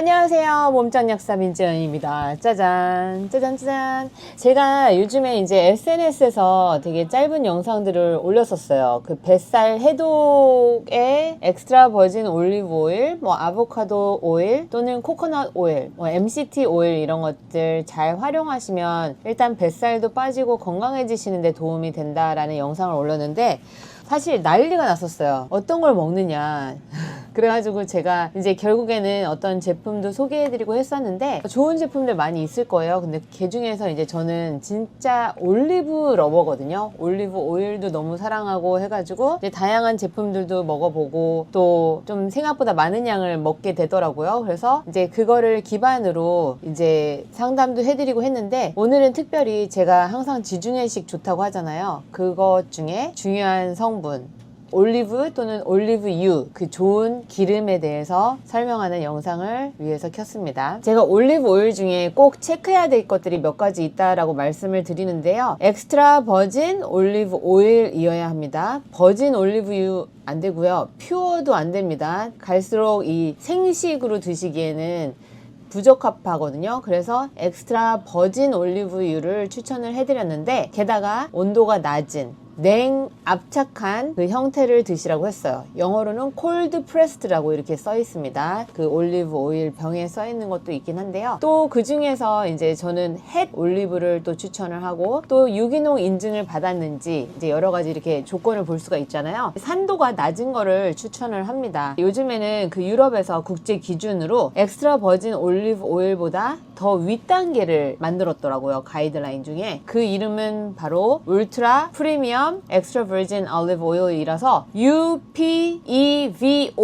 안녕하세요. 몸짱 약사 민지연입니다. 짜잔, 짜잔, 짜잔. 제가 요즘에 이제 SNS에서 되게 짧은 영상들을 올렸었어요. 그 뱃살 해독에 엑스트라 버진 올리브 오일, 뭐 아보카도 오일 또는 코코넛 오일, 뭐 MCT 오일 이런 것들 잘 활용하시면 일단 뱃살도 빠지고 건강해지시는데 도움이 된다라는 영상을 올렸는데 사실 난리가 났었어요. 어떤 걸 먹느냐. 그래가지고 제가 이제 결국에는 어떤 제품도 소개해드리고 했었는데 좋은 제품들 많이 있을 거예요. 근데 그 중에서 이제 저는 진짜 올리브 러버거든요. 올리브 오일도 너무 사랑하고 해가지고 이제 다양한 제품들도 먹어보고 또 좀 생각보다 많은 양을 먹게 되더라고요. 그래서 이제 그거를 기반으로 이제 상담도 해드리고 했는데 오늘은 특별히 제가 항상 지중해식 좋다고 하잖아요. 그것 중에 중요한 성분 올리브 또는 올리브유 그 좋은 기름에 대해서 설명하는 영상을 위해서 켰습니다. 제가 올리브 오일 중에 꼭 체크해야 될 것들이 몇 가지 있다라고 말씀을 드리는데요. 엑스트라 버진 올리브 오일이어야 합니다. 버진 올리브유 안 되고요. 퓨어도 안 됩니다. 갈수록 이 생식으로 드시기에는 부적합하거든요. 그래서 엑스트라 버진 올리브유를 추천을 해드렸는데 게다가 온도가 낮은 냉 압착한 그 형태를 드시라고 했어요. 영어로는 콜드 프레스드라고 이렇게 써 있습니다. 그 올리브 오일 병에 써 있는 것도 있긴 한데요. 또 그 중에서 이제 저는 햇 올리브를 또 추천을 하고 또 유기농 인증을 받았는지 이제 여러 가지 이렇게 조건을 볼 수가 있잖아요. 산도가 낮은 거를 추천을 합니다. 요즘에는 그 유럽에서 국제 기준으로 엑스트라 버진 올리브 오일보다 더 윗단계를 만들었더라고요. 가이드라인 중에. 그 이름은 바로 울트라 프리미엄 엑스트라 버진 올리브 오일이라서 UPEVOO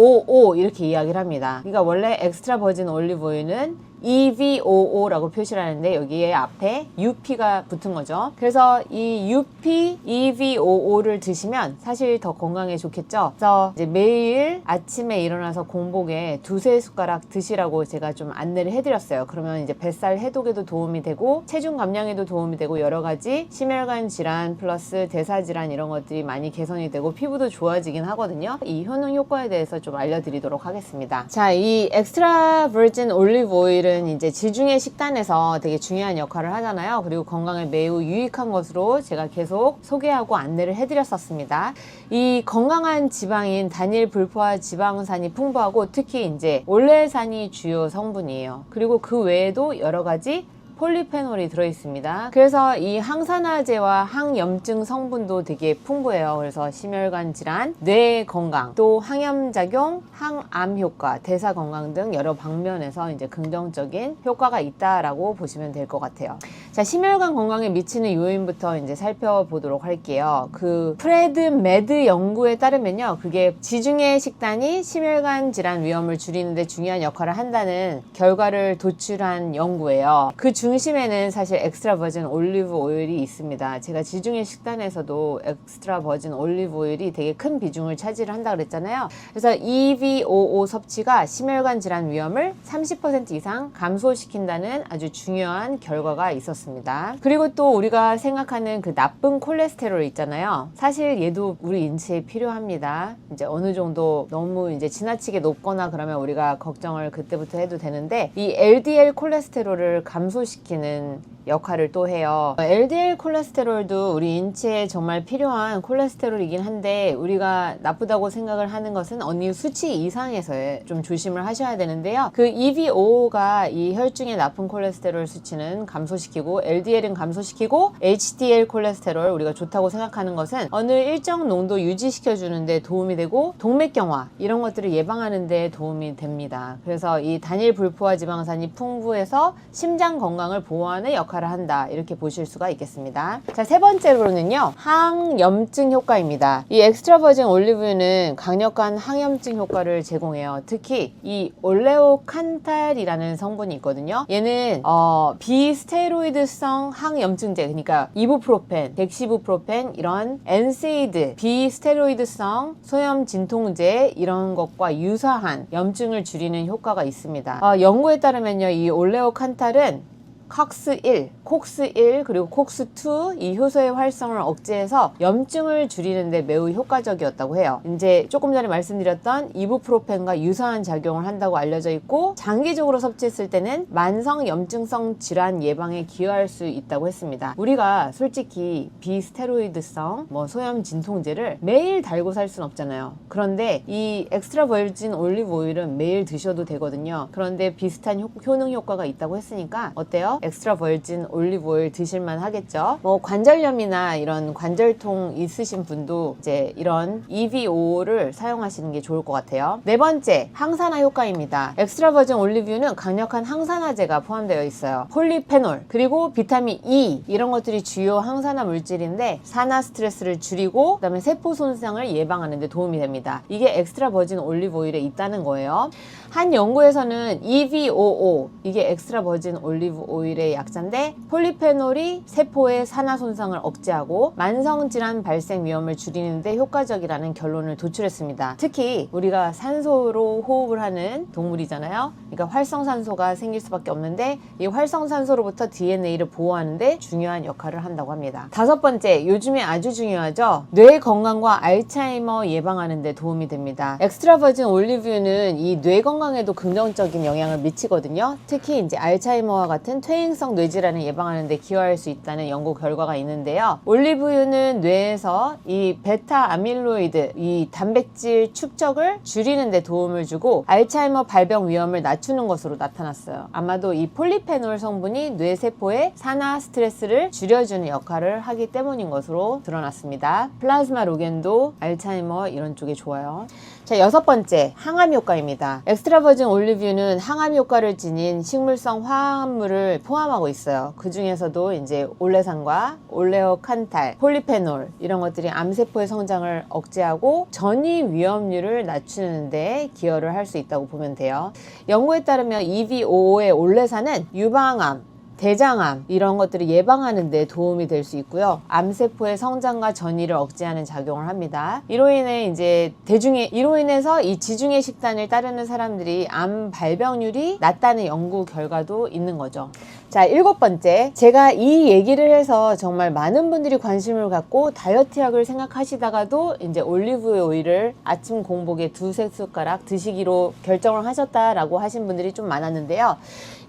이렇게 이야기를 합니다. 그러니까 원래 엑스트라 버진 올리브 오일은 EVOO라고 표시를 하는데 여기에 앞에 UP가 붙은 거죠. 그래서 이 UP, EVOO를 드시면 사실 더 건강에 좋겠죠. 그래서 이제 매일 아침에 일어나서 공복에 두세 숟가락 드시라고 제가 좀 안내를 해드렸어요. 그러면 이제 뱃살 해독에도 도움이 되고 체중 감량에도 도움이 되고 여러 가지 심혈관 질환 플러스 대사 질환 이런 것들이 많이 개선이 되고 피부도 좋아지긴 하거든요. 이 효능 효과에 대해서 좀 알려드리도록 하겠습니다. 자, 이 엑스트라 버진 올리브 오일 은 이제 지중해 식단에서 되게 중요한 역할을 하잖아요. 그리고 건강에 매우 유익한 것으로 제가 계속 소개하고 안내를 해드렸었습니다. 이 건강한 지방인 단일 불포화 지방산이 풍부하고 특히 이제 올레산이 주요 성분이에요. 그리고 그 외에도 여러 가지 폴리페놀이 들어있습니다. 그래서 이 항산화제와 항염증 성분도 되게 풍부해요. 그래서 심혈관 질환, 뇌 건강, 또 항염작용, 항암 효과, 대사 건강 등 여러 방면에서 이제 긍정적인 효과가 있다라고 보시면 될 것 같아요. 자, 심혈관 건강에 미치는 요인부터 이제 살펴보도록 할게요. 그 프레드 매드 연구에 따르면요. 그게 지중해 식단이 심혈관 질환 위험을 줄이는데 중요한 역할을 한다는 결과를 도출한 연구예요. 그 중심에는 사실 엑스트라 버진 올리브 오일이 있습니다. 제가 지중해 식단에서도 엑스트라 버진 올리브 오일이 되게 큰 비중을 차지를 한다 그랬잖아요. 그래서 EVOO 섭취가 심혈관 질환 위험을 30% 이상 감소시킨다는 아주 중요한 결과가 있었습니다. 그리고 또 우리가 생각하는 그 나쁜 콜레스테롤 있잖아요. 사실 얘도 우리 인체에 필요합니다. 이제 어느 정도 너무 이제 지나치게 높거나 그러면 우리가 걱정을 그때부터 해도 되는데 이 LDL 콜레스테롤을 감소시 시키는 역할을 또 해요. LDL 콜레스테롤도 우리 인체에 정말 필요한 콜레스테롤이긴 한데 우리가 나쁘다고 생각을 하는 것은 어느 수치 이상에서 좀 조심을 하셔야 되는데요. 그 EVO가 이 혈중의 나쁜 콜레스테롤 수치는 감소시키고 LDL은 감소시키고 HDL 콜레스테롤 우리가 좋다고 생각하는 것은 어느 일정 농도 유지시켜 주는데 도움이 되고 동맥경화 이런 것들을 예방하는 데 도움이 됩니다. 그래서 이 단일 불포화 지방산이 풍부해서 심장 건강을 보호하는 역할 을 한다. 이렇게 보실 수가 있겠습니다. 자, 세 번째로는요. 항염증 효과입니다. 이 엑스트라 버진 올리브유는 강력한 항염증 효과를 제공해요. 특히 이 올레오칸탈이라는 성분이 있거든요. 얘는 어, 비스테로이드성 항염증제 그러니까 이부프로펜, 덱시부프로펜 이런 엔세이드 비스테로이드성 소염 진통제 이런 것과 유사한 염증을 줄이는 효과가 있습니다. 어, 연구에 따르면요. 이 올레오칸탈은 칵스 1, 콕스 1 그리고 콕스 2 이 효소의 활성을 억제해서 염증을 줄이는데 매우 효과적이었다고 해요. 이제 조금 전에 말씀드렸던 이부프로펜과 유사한 작용을 한다고 알려져 있고 장기적으로 섭취했을 때는 만성 염증성 질환 예방에 기여할 수 있다고 했습니다. 우리가 솔직히 비스테로이드성 뭐 소염 진통제를 매일 달고 살 순 없잖아요. 그런데 이 엑스트라 버진 올리브 오일은 매일 드셔도 되거든요. 그런데 비슷한 효, 효능 효과가 있다고 했으니까 어때요? 엑스트라 버진 올리브 오일 드실만 하겠죠. 뭐 관절염이나 이런 관절통 있으신 분도 이제 이런 EVO를 사용하시는 게 좋을 것 같아요. 네 번째, 항산화 효과입니다. 엑스트라 버진 올리브유는 강력한 항산화제가 포함되어 있어요. 폴리페놀, 그리고 비타민 E 이런 것들이 주요 항산화 물질인데 산화 스트레스를 줄이고 그다음에 세포 손상을 예방하는 데 도움이 됩니다. 이게 엑스트라 버진 올리브 오일에 있다는 거예요. 한 연구에서는 EVOO 이게 엑스트라 버진 올리브 오일의 약자인데 폴리페놀이 세포의 산화 손상을 억제하고 만성 질환 발생 위험을 줄이는데 효과적이라는 결론을 도출했습니다. 특히 우리가 산소로 호흡을 하는 동물이잖아요. 그러니까 활성산소가 생길 수밖에 없는데 이 활성산소로부터 DNA를 보호하는데 중요한 역할을 한다고 합니다. 다섯 번째, 요즘에 아주 중요하죠. 뇌 건강과 알츠하이머 예방하는 데 도움이 됩니다. 엑스트라 버진 올리브유는 이 뇌 건강 에도 긍정적인 영향을 미치거든요. 특히 이제 알츠하이머와 같은 퇴행성 뇌질환을 예방하는 데 기여할 수 있다는 연구 결과가 있는데요. 올리브유는 뇌에서 이 베타 아밀로이드, 이 단백질 축적을 줄이는 데 도움을 주고 알츠하이머 발병 위험을 낮추는 것으로 나타났어요. 아마도 이 폴리페놀 성분이 뇌 세포의 산화 스트레스를 줄여주는 역할을 하기 때문인 것으로 드러났습니다. 플라즈마 로겐도 알츠하이머 이런 쪽에 좋아요. 자, 여섯 번째, 항암 효과입니다. 엑스트라 버진 올리브유는 항암 효과를 지닌 식물성 화합물을 포함하고 있어요. 그 중에서도 이제 올레산과 올레오칸탈, 폴리페놀 이런 것들이 암세포의 성장을 억제하고 전이 위험률을 낮추는데 기여를 할 수 있다고 보면 돼요. 연구에 따르면 EVO의 올레산은 유방암, 대장암 이런 것들을 예방하는 데 도움이 될 수 있고요. 암세포의 성장과 전이를 억제하는 작용을 합니다. 이로 인해 이제 대중의 이로 인해서 이 지중해 식단을 따르는 사람들이 암 발병률이 낮다는 연구 결과도 있는 거죠. 자, 일곱 번째. 제가 이 얘기를 해서 정말 많은 분들이 관심을 갖고 다이어트 약을 생각하시다가도 이제 올리브 오일을 아침 공복에 두세 숟가락 드시기로 결정을 하셨다라고 하신 분들이 좀 많았는데요.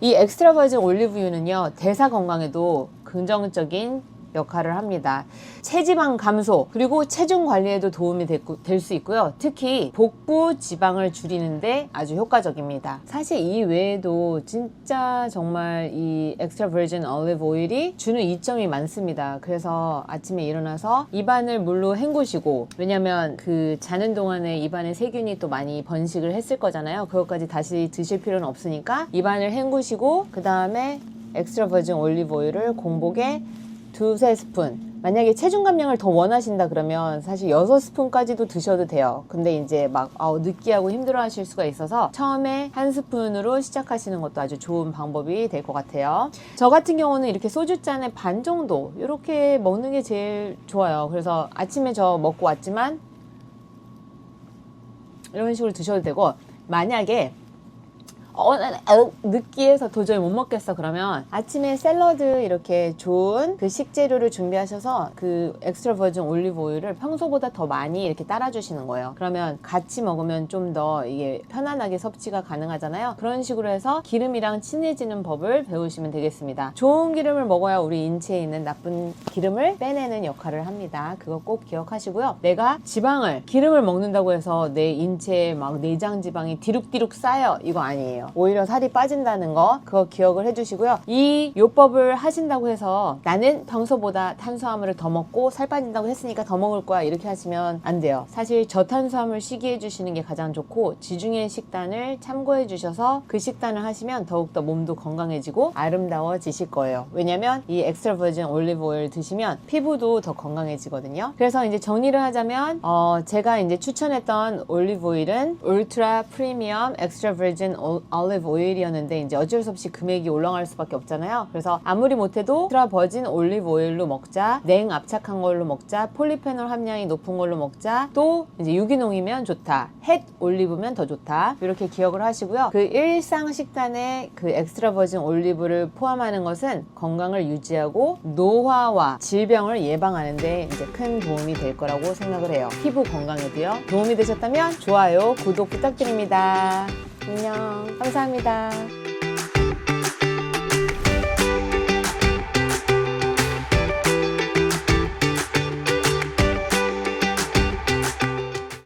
이 엑스트라 버진 올리브유는요, 대사 건강에도 긍정적인 역할을 합니다. 체지방 감소 그리고 체중 관리에도 도움이 될 수 있고요. 특히 복부 지방을 줄이는데 아주 효과적입니다. 사실 이 외에도 진짜 정말 이 엑스트라 버진 올리브 오일이 주는 이점이 많습니다. 그래서 아침에 일어나서 입안을 물로 헹구시고 왜냐면 그 자는 동안에 입안에 세균이 또 많이 번식을 했을 거잖아요. 그것까지 다시 드실 필요는 없으니까 입안을 헹구시고 그 다음에 엑스트라 버진 올리브 오일을 공복에 두세 스푼. 만약에 체중 감량을 더 원하신다 그러면 사실 여섯 스푼까지도 드셔도 돼요. 근데 이제 막 아우, 느끼하고 힘들어 하실 수가 있어서 처음에 한 스푼으로 시작하시는 것도 아주 좋은 방법이 될 것 같아요. 저 같은 경우는 이렇게 소주잔의 반 정도 이렇게 먹는 게 제일 좋아요. 그래서 아침에 저 먹고 왔지만 이런 식으로 드셔도 되고 만약에 어, 어, 느끼해서 도저히 못 먹겠어 그러면? 아침에 샐러드 이렇게 좋은 그 식재료를 준비하셔서 그 엑스트라 버진 올리브 오일을 평소보다 더 많이 이렇게 따라 주시는 거예요. 그러면 같이 먹으면 좀 더 이게 편안하게 섭취가 가능하잖아요. 그런 식으로 해서 기름이랑 친해지는 법을 배우시면 되겠습니다. 좋은 기름을 먹어야 우리 인체에 있는 나쁜 기름을 빼내는 역할을 합니다. 그거 꼭 기억하시고요. 내가 지방을 기름을 먹는다고 해서 내 인체에 막 내장 지방이 디룩디룩 쌓여. 이거 아니에요 오히려 살이 빠진다는 거 그거 기억을 해주시고요. 이 요법을 하신다고 해서 나는 평소보다 탄수화물을 더 먹고 살 빠진다고 했으니까 더 먹을 거야 이렇게 하시면 안 돼요. 사실 저탄수화물 시기해 주시는 게 가장 좋고 지중해 식단을 참고해 주셔서 그 식단을 하시면 더욱더 몸도 건강해지고 아름다워지실 거예요. 왜냐면 이 엑스트라 버진 올리브 오일 드시면 피부도 더 건강해지거든요. 그래서 이제 정리를 하자면 어 제가 이제 추천했던 올리브 오일은 울트라 프리미엄 엑스트라 버진 올리브 오일이었는데 이제 어쩔 수 없이 금액이 올라갈 수밖에 없잖아요. 그래서 아무리 못해도 엑스트라 버진 올리브 오일로 먹자, 냉 압착한 걸로 먹자, 폴리페놀 함량이 높은 걸로 먹자, 또 이제 유기농이면 좋다, 햇 올리브면 더 좋다. 이렇게 기억을 하시고요. 그 일상 식단에 그 엑스트라 버진 올리브를 포함하는 것은 건강을 유지하고 노화와 질병을 예방하는데 이제 큰 도움이 될 거라고 생각을 해요. 피부 건강에도요. 도움이 되셨다면 좋아요, 구독 부탁드립니다. 안녕. 감사합니다.